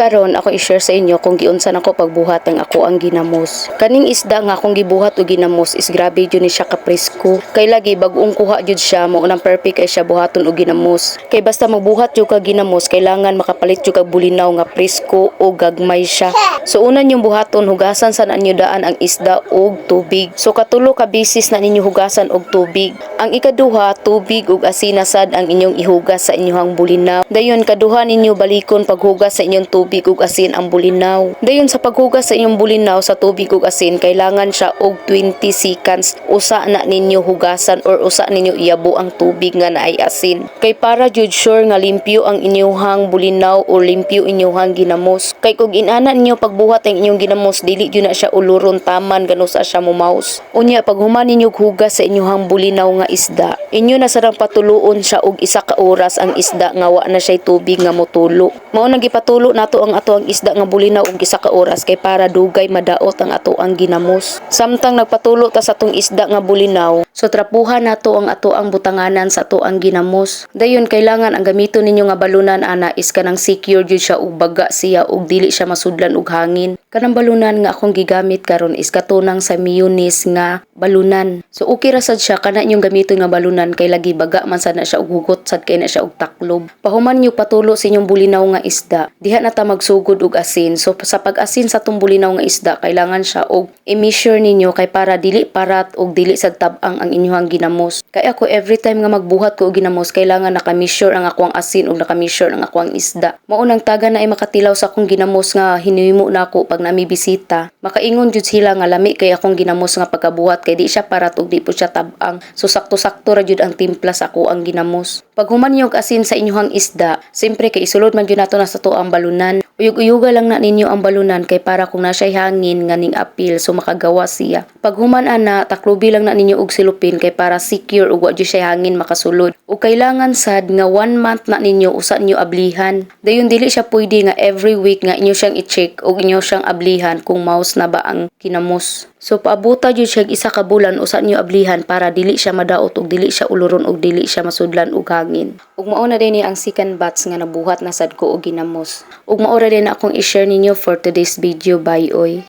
karon ako i-share sa inyo kung giunsan ako pagbuhat ng ako ang ginamos. Kaning isda nga akong gibuhat o ginamos is grabe jud ni siya ka presko. Kay lagi bag-ong kuha jud siya mo unang perfect ay siya buhaton og ginamos. Kay basta magbuhat jud ka ginamos kailangan makapalit jud kag bulinaw nga presko o gagmay siya. So una yung buhaton hugasan sa ninyo daan ang isda og tubig. So katulo ka bisis na ninyo hugasan og tubig. Ang ikaduha tubig ug asinasad ang inyong ihugas sa inyong bulinaw. Dayon kaduha ninyo balikon paghugas sa inyong tubig ug asin ang bulinaw. Dayon sa paghugas sa inyong bulinaw sa tubig ug asin kailangan siya og 20 seconds usa na ninyo hugasan or usa ninyo iyabo ang tubig nga naay asin. Kay para jud sure nga limpyo ang inyong bulinaw o limpyo inyong ginamos. Kay kung inana ninyo pagbuhat ang inyong ginamos dili jud na siya uluron taman gano sa siya mumaus. Unya pag human ninyo hugas sa inyong bulinaw nga isda, inyo na sarang patuluon siya og isa ka oras ang isda nga wa na siya tubig nga motulo. Mao nang gipatulo nato ang ato ang isda nga bulinaw og isa ka oras kay para dugay madaot ang ato ang ginamos. Samtang nagpatulo ta sa tong isda nga bulinaw, so trapuhan nato ang ato ang butanganan sa ato ang ginamos. Dayon kailangan ang gamiton ninyo nga balunan ana is kanang secure jud siya og baga siya og dili siya masudlan og hangin. Kanang balunan nga akong gigamit karon is katunang sa mayonnaise nga balunan. So okay ra sad siya kana inyong gamiton nga balunan kay lagi baga man sad na siya og hugot sad kay na siya og taklob. Pahuman niyo patulo sa inyong bulinaw nga isda. Diha na ta magsugod og asin. So sa pag-asin sa tong bulinaw nga isda kailangan siya og i-measure ninyo kay para dili parat og dili sad tabang ang inyong ginamos. Kay ako every time nga magbuhat ko og ginamos kailangan naka-measure ang akong asin ug naka-measure ang akong isda. Maunang taga na ay makatilaw sa akong ginamos nga hinihimo na ako pag nami bisita. Makaingon jud sila nga lami kay akong ginamos nga pagkabuhat kay di siya parat ug di po siya tabang. So sakto-sakto ra jud ang timpla sa ako ang ginamos. Pag human yung asin sa inyong isda, siyempre kay isulod man jud nato na sa to ang balunan. Uyog-uyuga lang na ninyo ang balunan kay para kung na siya hangin nga ning apil so makagawa siya. Pag human ana taklubi lang na ninyo og silupin kay para secure ug wa siya hangin makasulod. O kailangan sad nga one month na ninyo usa ninyo ablihan. Dayon dili siya pwede nga every week nga inyo siyang i-check og inyo siyang ablihan kung mouse na ba ang kinamos. So paabuta jud siya isa ka bulan usa niyo ablihan para dili siya madaot ug dili siya uluron ug dili siya masudlan og hangin. Ug mao na din ang second batch nga nabuhat na sad ko og ginamos. Ug mao ra din akong i-share ninyo for today's video bye oy.